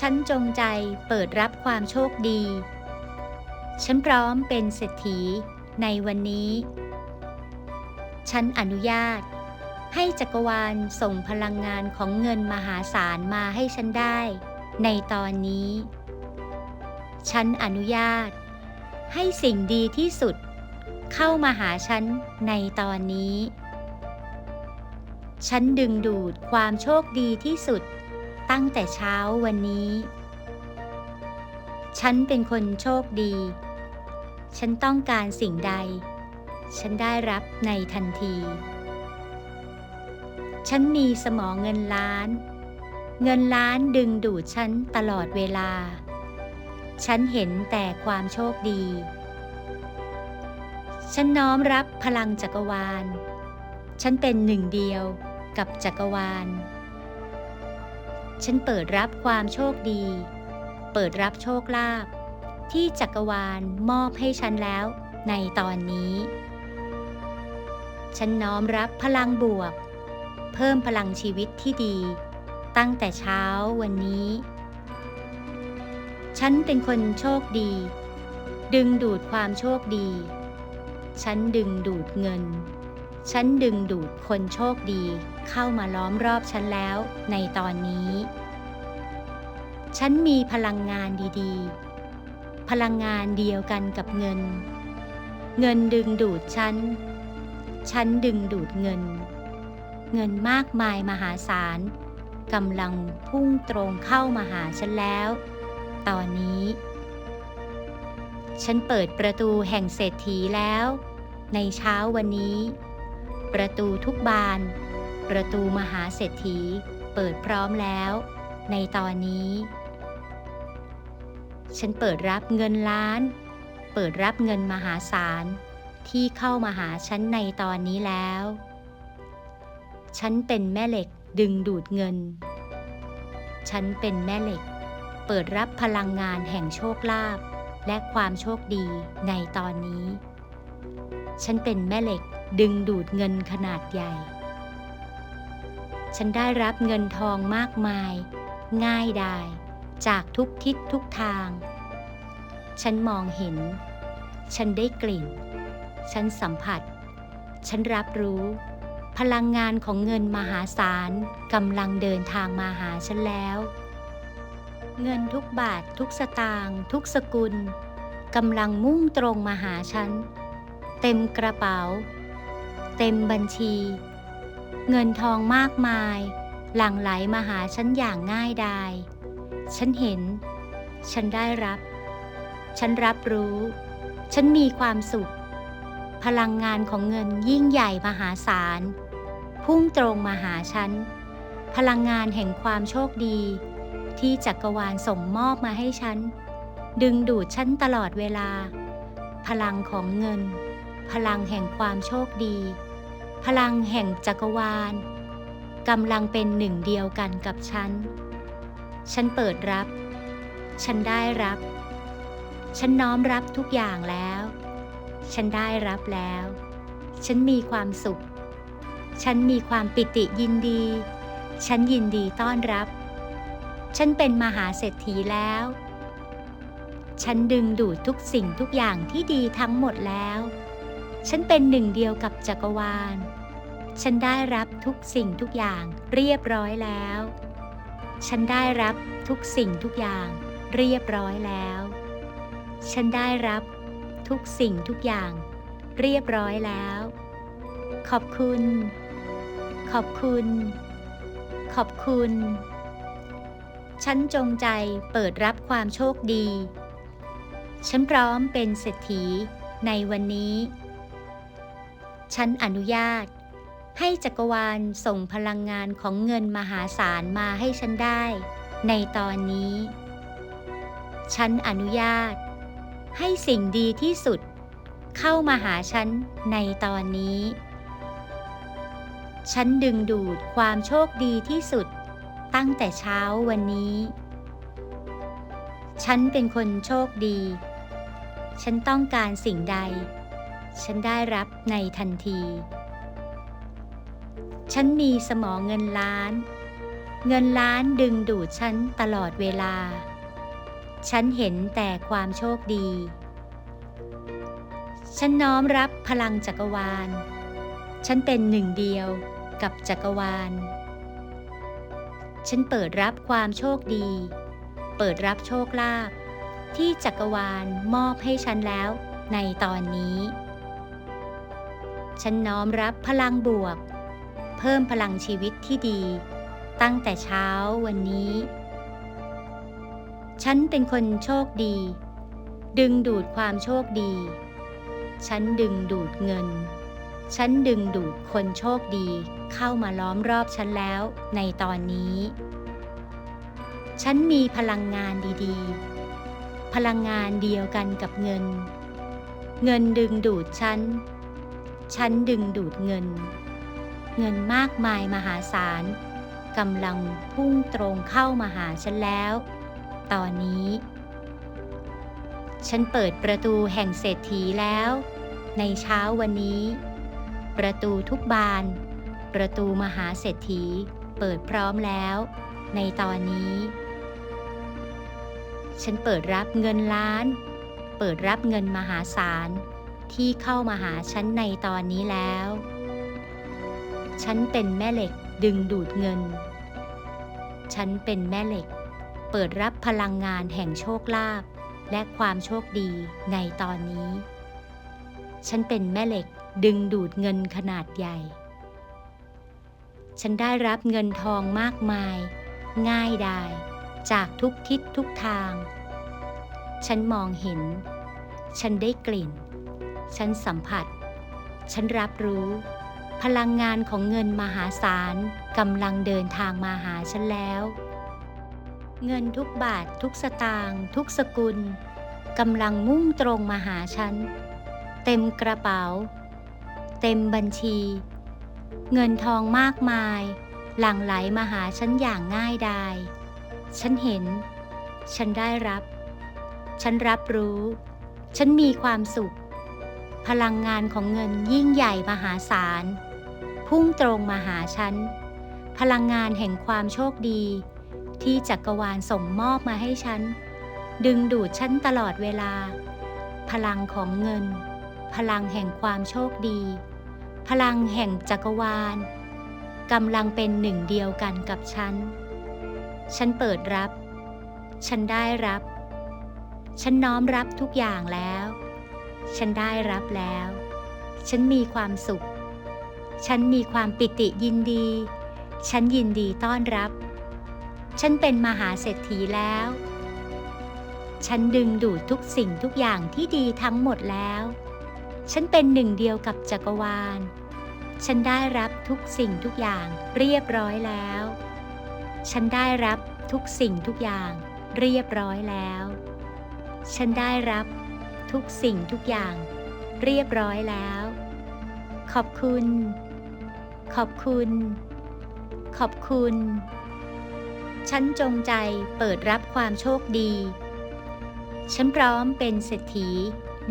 ฉันจงใจเปิดรับความโชคดี ฉันพร้อมเป็นเศรษฐีในวันนี้ ฉันอนุญาต ให้จักรวาลส่งพลังงานของเงินมหาศาลมาให้ฉันได้ ในตอนนี้ ฉันอนุญาต ให้สิ่งดีที่สุด เข้ามาหาฉันในตอนนี้ ฉันดึงดูดความโชคดีที่สุด ตั้งแต่เช้าวันนี้ ฉันเป็นคนโชคดี ฉันต้องการสิ่งใด ฉันได้รับในทันที ฉันมีสมองเงินล้าน เงินล้านดึงดูดฉันตลอดเวลา ฉันเห็นแต่ความโชคดี ฉันน้อมรับพลังจักรวาล ฉันเป็นหนึ่งเดียวกับจักรวาล ฉันเปิดรับความโชคดี เปิดรับโชคลาภที่จักรวาลมอบให้ฉันแล้วในตอนนี้ ฉันน้อมรับพลังบวก เพิ่มพลังชีวิตที่ดี ตั้งแต่เช้าวันนี้ ฉันเป็นคนโชคดี ดึงดูดความโชคดี ฉันดึงดูดเงิน ฉันดึงดูดคนโชคดี เข้ามาล้อมรอบฉันแล้ว ในตอนนี้ ฉันมีพลังงานดีๆ พลังงานเดียวกันกับเงิน เงินดึงดูดฉัน ฉันดึงดูดเงิน เงินมากมายมหาศาลกำลังพุ่งตรงเข้ามาหาฉันแล้ว ตอนนี้ ฉันเปิดประตูแห่งเศรษฐีแล้ว ในเช้าวันนี้ ประตูทุกบาน ประตูมหาเศรษฐี เปิดพร้อมแล้ว ในตอนนี้ ฉันเปิดรับเงินล้าน เปิดรับเงินมหาศาล ที่เข้ามาหาฉันในตอนนี้แล้ว ฉันเป็นแม่เหล็กดึงดูดเงิน ฉันเป็นแม่เหล็ก เปิดรับพลังงานแห่งโชคลาภและความโชคดีในตอนนี้ ฉันเป็นแม่เหล็กดึงดูดเงินขนาดใหญ่ ฉันได้รับเงินทองมากมาย ง่ายดาย จากทุกทิศทุกทาง ฉันมองเห็น ฉันได้กลิ่น ฉันสัมผัส ฉันรับรู้ พลังงานของเงินมหาศาลกำลังเดินทางมาหาฉันแล้ว เงินทุกบาททุกสตางค์ทุกสกุลกำลังมุ่งตรงมาหาฉัน เต็มกระเป๋า เต็มบัญชี เงินทองมากมาย หลั่งไหลมาหาฉันอย่างง่ายดาย ฉันเห็น ฉันได้รับ ฉันรับรู้ ฉันมีความสุข พลังงานของเงินยิ่งใหญ่มหาศาล พุ่งตรงมาหาฉัน พลังงานแห่งความโชคดี ที่จักรวาลส่งมอบมาให้ฉัน ดึงดูดฉันตลอดเวลา พลังของเงิน พลังแห่งความโชคดี พลังแห่งจักรวาลกำลังเป็นหนึ่งเดียวกันกับฉัน ฉันเปิดรับ ฉันได้รับ ฉันน้อมรับทุกอย่างแล้ว ฉันได้รับแล้ว ฉันมีความสุข ฉันมีความปิติยินดี ฉันยินดีต้อนรับ ฉันเป็นมหาเศรษฐีแล้ว ฉันดึงดูดทุกสิ่งทุกอย่างที่ดีทั้งหมดแล้ว ฉันเป็นหนึ่งเดียวกับจักรวาล ฉันได้รับทุกสิ่งทุกอย่างเรียบร้อยแล้ว ฉันได้รับทุกสิ่งทุกอย่างเรียบร้อยแล้ว ฉันได้รับทุกสิ่งทุกอย่างเรียบร้อยแล้ว ขอบคุณ ขอบคุณ ขอบคุณ ฉันจงใจเปิดรับความโชคดี ฉันพร้อมเป็นเศรษฐีในวันนี้ ฉันอนุญาต ให้จักรวาลส่งพลังงานของเงินมหาศาลมาให้ฉันได้ ในตอนนี้ ฉันอนุญาต ให้สิ่งดีที่สุด เข้ามาหาฉันในตอนนี้ ฉันดึงดูดความโชคดีที่สุด ตั้งแต่เช้าวันนี้ ฉันเป็นคนโชคดี ฉันต้องการสิ่งใด ฉันได้รับในทันที ฉันมีสมองเงินล้าน เงินล้านดึงดูดฉันตลอดเวลา ฉันเห็นแต่ความโชคดี ฉันน้อมรับพลังจักรวาล ฉันเป็นหนึ่งเดียวกับจักรวาล ฉันเปิดรับความโชคดี เปิดรับโชคลาภที่จักรวาลมอบให้ฉันแล้วในตอนนี้ ฉันน้อมรับพลังบวก เพิ่มพลังชีวิตที่ดี ตั้งแต่เช้าวันนี้ ฉันเป็นคนโชคดี ดึงดูดความโชคดี ฉันดึงดูดเงิน ฉันดึงดูดคนโชคดี เข้ามาล้อมรอบฉันแล้วในตอนนี้ ฉันมีพลังงานดีๆ พลังงานเดียวกันกับเงิน เงินดึงดูดฉัน ฉันดึงดูดเงิน เงินมากมายมหาศาลกำลังพุ่งตรงเข้ามาหาฉันแล้ว ตอนนี้ ฉันเปิดประตูแห่งเศรษฐีแล้ว ในเช้าวันนี้ ประตูทุกบาน ประตูมหาเศรษฐีเปิดพร้อมแล้ว ในตอนนี้ ฉันเปิดรับเงินล้าน เปิดรับเงินมหาศาล ที่เข้ามาหาฉันในตอนนี้แล้ว ฉันเป็นแม่เหล็กดึงดูดเงิน ฉันเป็นแม่เหล็ก เปิดรับพลังงานแห่งโชคลาภและความโชคดีในตอนนี้ ฉันเป็นแม่เหล็กดึงดูดเงินขนาดใหญ่ ฉันได้รับเงินทองมากมาย ง่ายดายจากทุกทิศทุกทาง ฉันมองเห็น ฉันได้กลิ่น ฉันสัมผัส ฉันรับรู้ พลังงานของเงินมหาศาลกำลังเดินทางมาหาฉันแล้ว เงินทุกบาททุกสตางค์ทุกสกุลกำลังมุ่งตรงมาหาฉัน เต็มกระเป๋า เต็มบัญชี เงินทองมากมาย หลั่งไหลมาหาฉันอย่างง่ายดาย ฉันเห็น ฉันได้รับ ฉันรับรู้ ฉันมีความสุข พลังงานของเงินยิ่งใหญ่มหาศาล พุ่งตรงมาหาฉัน พลังงานแห่งความโชคดี ที่จักรวาลส่งมอบมาให้ฉัน ดึงดูดฉันตลอดเวลา พลังของเงิน พลังแห่งความโชคดี พลังแห่งจักรวาลกำลังเป็นหนึ่งเดียวกันกับฉัน ฉันเปิดรับ ฉันได้รับ ฉันน้อมรับทุกอย่างแล้ว ฉันได้รับแล้ว ฉันมีความสุข ฉันมีความปิติยินดี ฉันยินดีต้อนรับ ฉันเป็นมหาเศรษฐีแล้ว ฉันดึงดูดทุกสิ่งทุกอย่างที่ดีทั้งหมดแล้ว ฉันเป็นหนึ่งเดียวกับจักรวาล ฉันได้รับทุกสิ่งทุกอย่างเรียบร้อยแล้ว ฉันได้รับทุกสิ่งทุกอย่างเรียบร้อยแล้ว ฉันได้รับ ทุกสิ่งทุกอย่าง เรียบร้อยแล้ว ขอบคุณ ขอบคุณ ขอบคุณ ฉันจงใจเปิดรับความโชคดี ฉันพร้อมเป็นเศรษฐี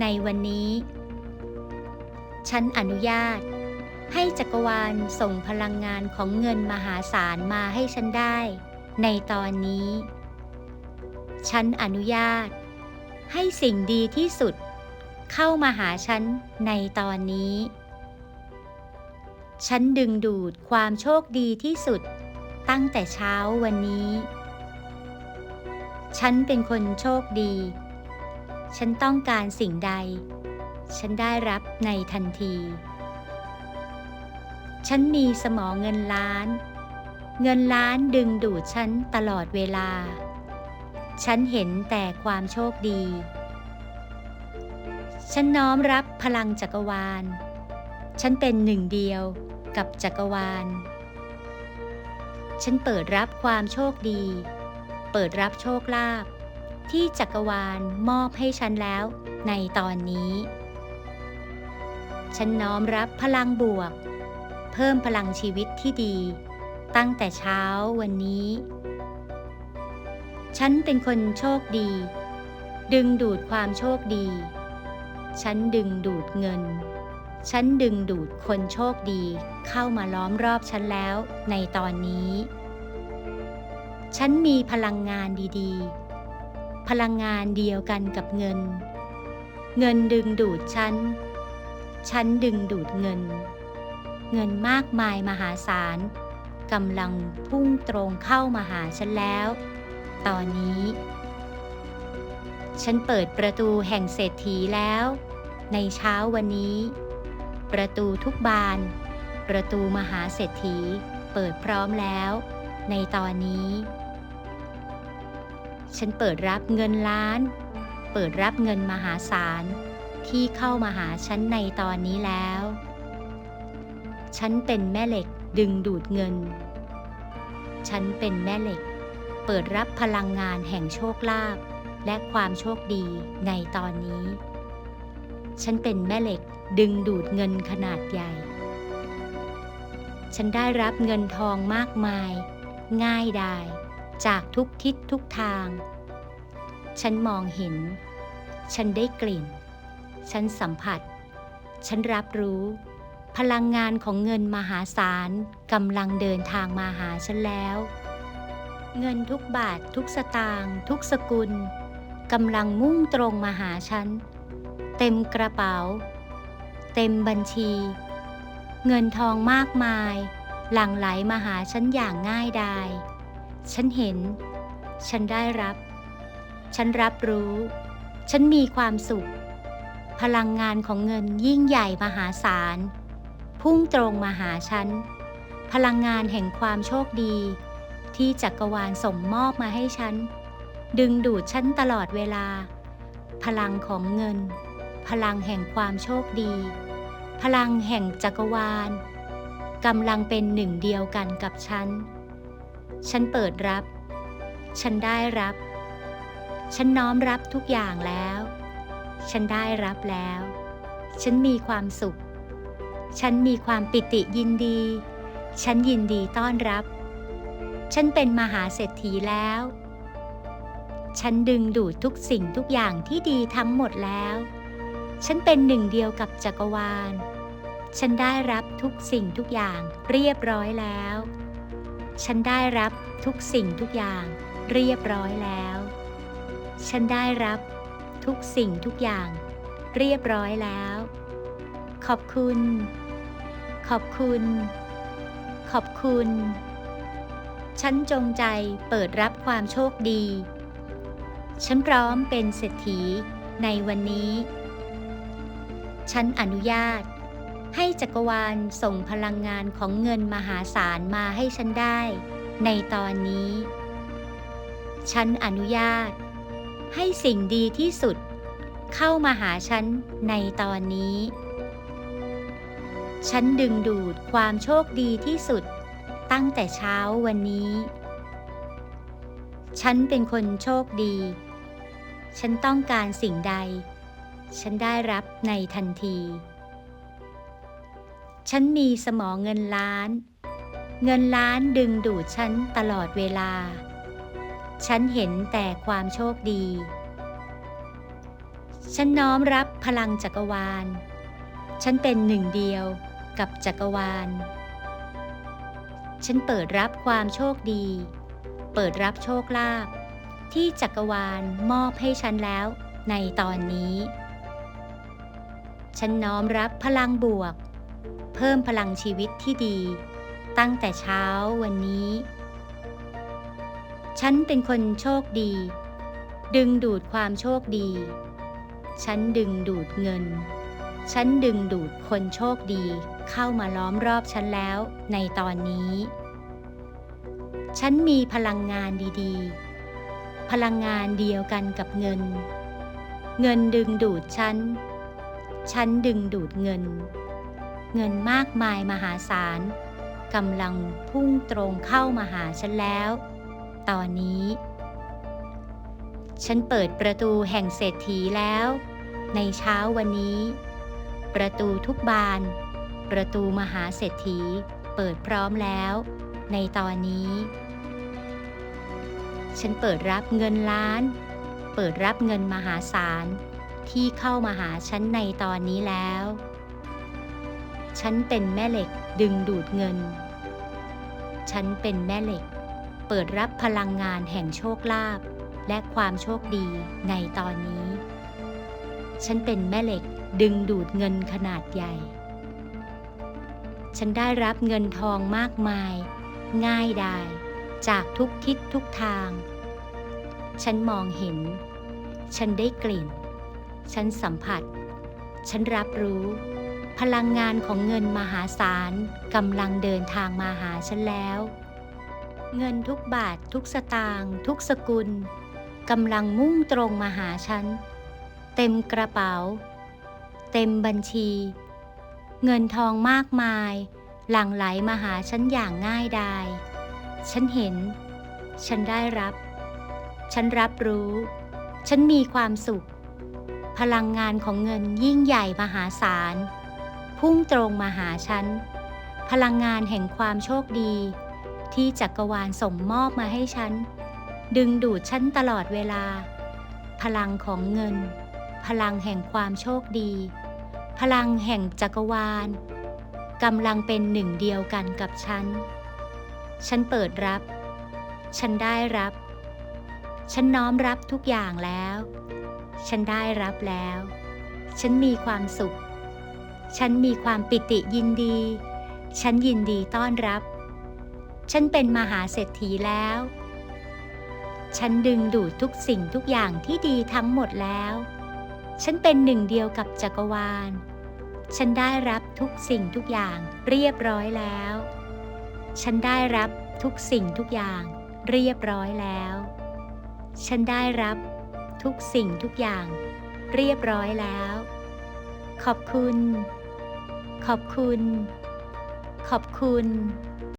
ในวันนี้ ฉันอนุญาต ให้จักรวาลส่งพลังงานของเงินมหาศาลมาให้ฉันได้ ในตอนนี้ ฉันอนุญาต ให้สิ่งดีที่สุด เข้ามาหาฉันในตอนนี้ ฉันดึงดูดความโชคดีที่สุด ตั้งแต่เช้าวันนี้ ฉันเป็นคนโชคดี ฉันต้องการสิ่งใด ฉันได้รับในทันที ฉันมีสมองเงินล้าน เงินล้านดึงดูดฉันตลอดเวลา ฉันเห็นแต่ความโชคดี ฉันน้อมรับพลังจักรวาล ฉันเป็นหนึ่งเดียวกับจักรวาล ฉันเปิดรับความโชคดี เปิดรับโชคลาภที่จักรวาลมอบให้ฉันแล้วในตอนนี้ ฉันน้อมรับพลังบวก เพิ่มพลังชีวิตที่ดี ตั้งแต่เช้าวันนี้ ฉันเป็นคนโชคดี ดึงดูดความโชคดี ฉันดึงดูดเงิน ฉันดึงดูดคนโชคดีเข้ามาล้อมรอบฉันแล้วในตอนนี้ ฉันมีพลังงานดีๆ พลังงานเดียวกันกับเงิน เงินดึงดูดฉัน ฉันดึงดูดเงิน เงินมากมายมหาศาลกำลังพุ่งตรงเข้ามาหาฉันแล้ว ตอนนี้ ฉันเปิดประตูแห่งเศรษฐีแล้ว ในเช้าวันนี้ ประตูทุกบาน ประตูมหาเศรษฐี เปิดพร้อมแล้ว ในตอนนี้ ฉันเปิดรับเงินล้าน เปิดรับเงินมหาศาลที่เข้ามาหาฉันในตอนนี้แล้ว ฉันเป็นแม่เหล็กดึงดูดเงิน ฉันเป็นแม่เหล็ก เปิดรับพลังงานแห่งโชคลาภและความโชคดีในตอนนี้ ฉันเป็นแม่เหล็กดึงดูดเงินขนาดใหญ่ ฉันได้รับเงินทองมากมาย ง่ายดายจากทุกทิศทุกทาง ฉันมองเห็น ฉันได้กลิ่น ฉันสัมผัส ฉันรับรู้ พลังงานของเงินมหาศาลกำลังเดินทางมาหาฉันแล้ว เงินทุกบาททุกสตางค์ทุกสกุลกำลังมุ่งตรงมาหาฉัน เต็มกระเป๋า เต็มบัญชี เงินทองมากมาย หลั่งไหลมาหาฉันอย่างง่ายดาย ฉันเห็น ฉันได้รับ ฉันรับรู้ ฉันมีความสุข พลังงานของเงินยิ่งใหญ่มหาศาล พุ่งตรงมาหาฉัน พลังงานแห่งความโชคดี ที่จักรวาลส่งมอบมาให้ฉัน ดึงดูดฉันตลอดเวลา พลังของเงิน พลังแห่งความโชคดี พลังแห่งจักรวาลกำลังเป็นหนึ่งเดียวกันกับฉัน ฉันเปิดรับ ฉันได้รับ ฉันน้อมรับทุกอย่างแล้ว ฉันได้รับแล้ว ฉันมีความสุข ฉันมีความปิติยินดี ฉันยินดีต้อนรับ ฉันเป็นมหาเศรษฐีแล้ว ฉันดึงดูดทุกสิ่งทุกอย่างที่ดีทั้งหมดแล้ว ฉันเป็นหนึ่งเดียวกับจักรวาล ฉันได้รับทุกสิ่งทุกอย่างเรียบร้อยแล้ว ฉันได้รับทุกสิ่งทุกอย่างเรียบร้อยแล้ว ฉันได้รับทุกสิ่งทุกอย่าง เรียบร้อยแล้ว ขอบคุณ ขอบคุณ ขอบคุณ ฉันจงใจเปิดรับความโชคดี ฉันพร้อมเป็นเศรษฐีในวันนี้ ฉันอนุญาต ให้จักรวาลส่งพลังงานของเงินมหาศาลมาให้ฉันได้ ในตอนนี้ ฉันอนุญาต ให้สิ่งดีที่สุด เข้ามาหาฉันในตอนนี้ ฉันดึงดูดความโชคดีที่สุด ตั้งแต่เช้าวันนี้ ฉันเป็นคนโชคดี ฉันต้องการสิ่งใด ฉันได้รับในทันที ฉันมีสมองเงินล้าน เงินล้านดึงดูดฉันตลอดเวลา ฉันเห็นแต่ความโชคดี ฉันน้อมรับพลังจักรวาล ฉันเป็นหนึ่งเดียวกับจักรวาล ฉันเปิดรับความโชคดี เปิดรับโชคลาภที่จักรวาลมอบให้ฉันแล้วในตอนนี้ ฉันน้อมรับพลังบวก เพิ่มพลังชีวิตที่ดี ตั้งแต่เช้าวันนี้ ฉันเป็นคนโชคดี ดึงดูดความโชคดี ฉันดึงดูดเงิน ฉันดึงดูดคนโชคดีเข้ามาล้อมรอบฉันแล้วในตอนนี้ ฉันมีพลังงานดีๆ พลังงานเดียวกันกับเงิน เงินดึงดูดฉัน ฉันดึงดูดเงิน เงินมากมายมหาศาลกำลังพุ่งตรงเข้ามาหาฉันแล้ว ตอนนี้ ฉันเปิดประตูแห่งเศรษฐีแล้ว ในเช้าวันนี้ ประตูทุกบาน ประตูมหาเศรษฐี เปิดพร้อมแล้ว ในตอนนี้ ฉันเปิดรับเงินล้าน เปิดรับเงินมหาศาล ที่เข้ามาหาฉันในตอนนี้แล้ว ฉันเป็นแม่เหล็กดึงดูดเงิน ฉันเป็นแม่เหล็ก เปิดรับพลังงานแห่งโชคลาภและความโชคดีในตอนนี้ ฉันเป็นแม่เหล็ก ดึงดูดเงินขนาดใหญ่ ฉันได้รับเงินทองมากมาย ง่ายดาย จากทุกทิศทุกทาง ฉันมองเห็น ฉันได้กลิ่น ฉันสัมผัส ฉันรับรู้ พลังงานของเงินมหาศาลกำลังเดินทางมาหาฉันแล้ว เงินทุกบาททุกสตางค์ทุกสกุลกำลังมุ่งตรงมาหาฉัน เต็มกระเป๋า เต็มบัญชี เงินทองมากมาย หลั่งไหลมาหาฉันอย่างง่ายดาย ฉันเห็น ฉันได้รับ ฉันรับรู้ ฉันมีความสุข พลังงานของเงินยิ่งใหญ่มหาศาล พุ่งตรงมาหาฉัน พลังงานแห่งความโชคดี ที่จักรวาลส่งมอบมาให้ฉัน ดึงดูดฉันตลอดเวลา พลังของเงินพลังแห่งความโชคดี พลังแห่งจักรวาลกำลังเป็นหนึ่งเดียวกันกับฉัน ฉันเปิดรับ ฉันได้รับ ฉันน้อมรับทุกอย่างแล้ว ฉันได้รับแล้ว ฉันมีความสุข ฉันมีความปิติยินดี ฉันยินดีต้อนรับ ฉันเป็นมหาเศรษฐีแล้ว ฉันดึงดูดทุกสิ่งทุกอย่างที่ดีทั้งหมดแล้ว ฉันเป็นหนึ่งเดียวกับจักรวาล ฉันได้รับทุกสิ่งทุกอย่างเรียบร้อยแล้ว ฉันได้รับทุกสิ่งทุกอย่างเรียบร้อยแล้ว ฉันได้รับทุกสิ่งทุกอย่างเรียบร้อยแล้ว ขอบคุณ ขอบคุณ ขอบคุณ